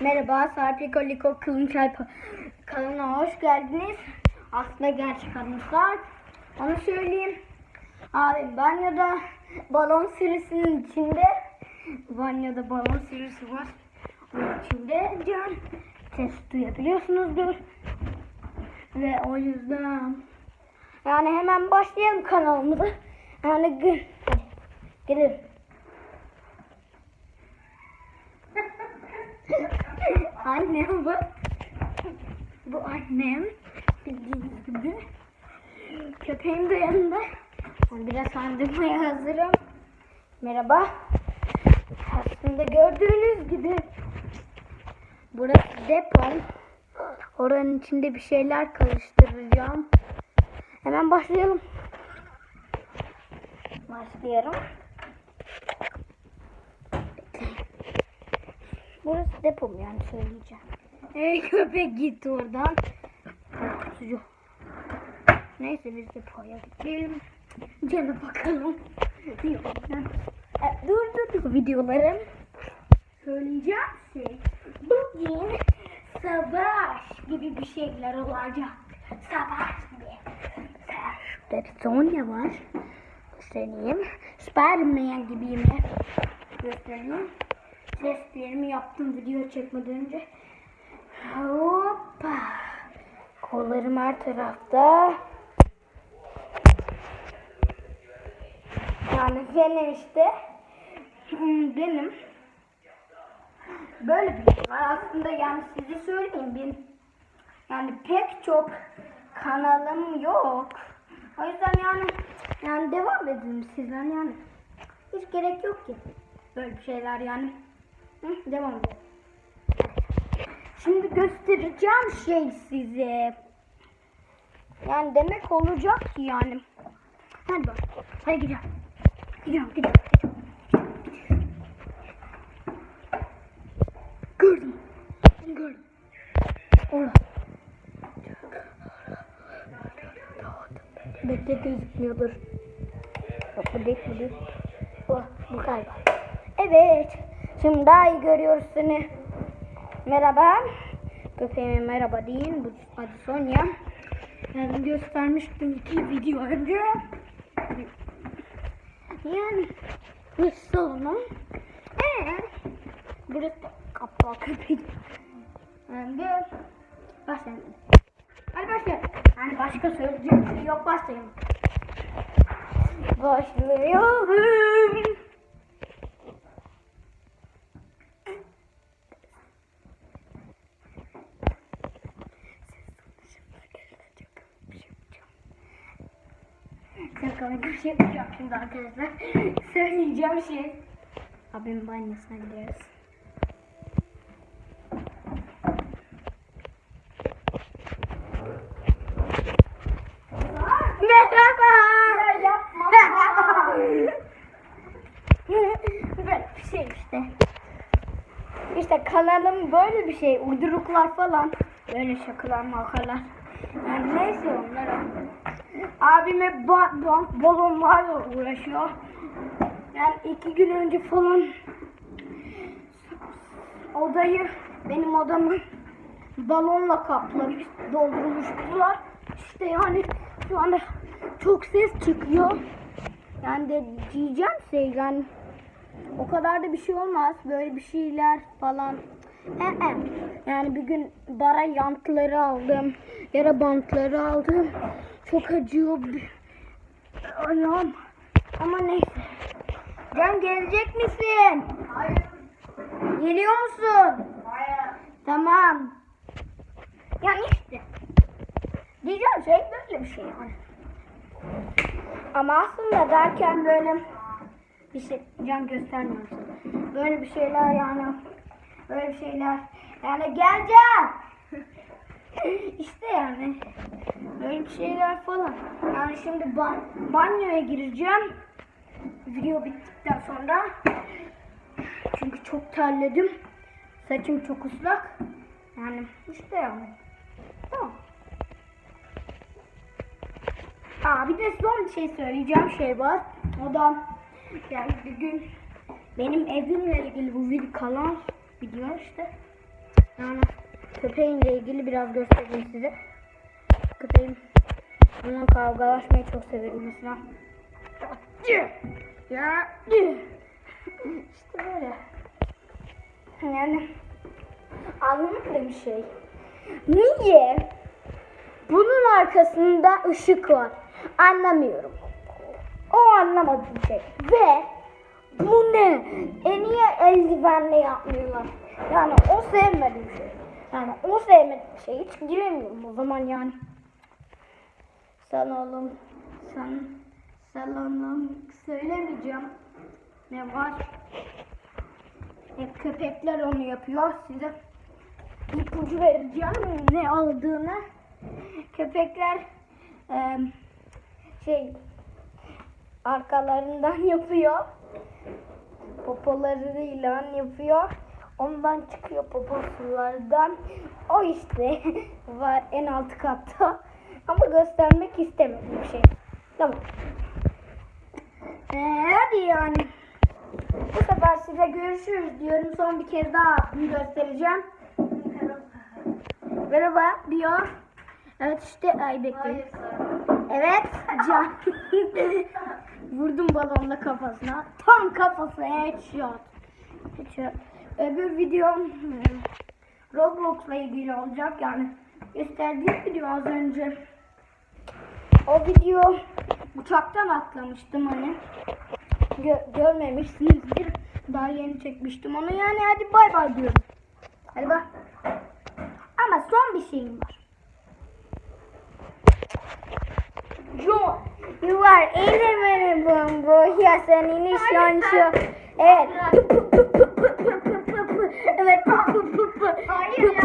Merhaba, Sarpiko Liko Kılınçay kanalına hoş geldiniz. Aslında gerçek adım Sarp. Onu söyleyeyim. Abi banyoda balon sürüsünün içinde banyoda balon sürüsü var. Onun içinde can ses duyabiliyorsunuzdur. Ve o yüzden yani hemen başlayalım kanalımıza. Yani. Hadi, Gelin. Annem bu. Bu annem. Bildiğiniz gibi. Köpeğim de yanında. Ben biraz sandırmaya hazırım. Merhaba. Aslında gördüğünüz gibi burası depom. Oranın içinde bir şeyler karıştıracağım. Hemen başlayalım. Başlayalım. Burası depom yani söyleyeceğim. Ey köpek gitti oradan. Neyse biz depoya gidelim. Cana bakalım. E, dur dur dur videolarım. Söyleyeceğim şey. Bugün savaş gibi bir şeyler olacak. Savaş gibi. Şurada Sonya var. Göstereyim. Spiderman gibiyim. Göstereyim. Testlerimi yaptım video çekmeden önce. Hoppa. Kollarım her tarafta. Yani benim işte. Hmm, Benim. Böyle bir şey var. Aslında yani size söyleyeyim. Benim, yani pek çok kanalım yok. O yüzden yani yani devam edin sizden yani. Hiç gerek yok ki. Böyle şeyler yani. Hı, devam edelim. Şimdi göstereceğim şey size. Yani demek olacak ki yani. Hadi bak. Hadi gidelim. Gidiyorum, gidiyorum. Gördüm. Gördüm. Orada. Bekle gözükmüyordur. Yok bu değil bu değil. Bu, bu galiba. Evet. Şimdi daha iyi görüyoruz seni. Merhaba. Köpeğime merhaba deyin. Bu adı Sonya. Ben göstermiştim iki video önce. Yani bu salonu. Ee, burası kapağı köpeği. Yani başlayalım. Hadi başlayalım. Yani başka söyleyecek bir şey yok başlayalım. Başlıyorum. Komik bir şey yapacağım şimdi arkadaşlar. Söyleyeceğim şey. Abim banyosuna gidiyoruz. Merhaba. böyle bir şey işte. İşte kanalım böyle bir şey. Uyduruklar falan. Böyle şakalar makalar. Yani neyse onlara. Abime ba ba balonlarla uğraşıyor. Yani iki gün önce falan odayı benim odamı balonla kaplamış, doldurmuşlar. İşte yani şu anda çok ses çıkıyor. Yani de diyeceğim şey yani o kadar da bir şey olmaz. Böyle bir şeyler falan. Ee. Yani bir gün bara yantları aldım. Yara bantları aldım. Çok acıyor. Ayağım. Ama neyse. Can gelecek misin? Hayır. Geliyor musun? Hayır. Tamam. Yani işte. Diyeceğim şey böyle bir şey yani. Ama aslında derken böyle bir şey can göstermiyor size. Böyle bir şeyler yani böyle bir şeyler yani geleceğim. işte yani böyle bir şeyler falan. Yani şimdi ba- banyoya gireceğim. Video bittikten sonra. Çünkü çok terledim. Saçım çok ıslak. Yani işte yani. Tamam. Aa bir de son bir şey söyleyeceğim şey var. O da yani bir gün benim evimle ilgili bu video kalan video işte. Yani köpeğimle ilgili biraz göstereyim size. Köpeğim onunla kavgalaşmayı çok severim mesela. Ya işte böyle. Yani anlamadım bir şey. Niye bunun arkasında ışık var? Anlamıyorum. O anlamadığım şey. Ve bu ne? E niye eldivenle yapmıyorlar? Yani o sevmediğim şey. Yani o sevmediğim şey. Hiç giremiyorum o zaman yani. Salonum. San, salonum. Söylemeyeceğim. Ne var? Hep köpekler onu yapıyor. Size ipucu vereceğim ne olduğunu. Köpekler eee, şey arkalarından yapıyor. Popolarıyla yapıyor. Ondan çıkıyor poposulardan. O işte var en alt katta. Ama göstermek istemedim bir şey. Tamam. Ee, hadi yani. Bu sefer size görüşürüz diyorum. Son bir kez daha göstereceğim. Merhaba diyor. Evet işte ay bekleyin. Evet can. Vurdum balonla kafasına. Tam kafası headshot. Headshot. Öbür videom hmm, Roblox'la ilgili olacak yani. Gösterdiğim video az önce. O video uçaktan atlamıştım hani. Gö- görmemişsinizdir. Daha yeni çekmiştim onu yani hadi bay bay diyorum. Hadi bak. Ama son bir şeyim var. John, you are in bombo. Ya sen iniş yansıyor. Evet. Evet. Hayır ya.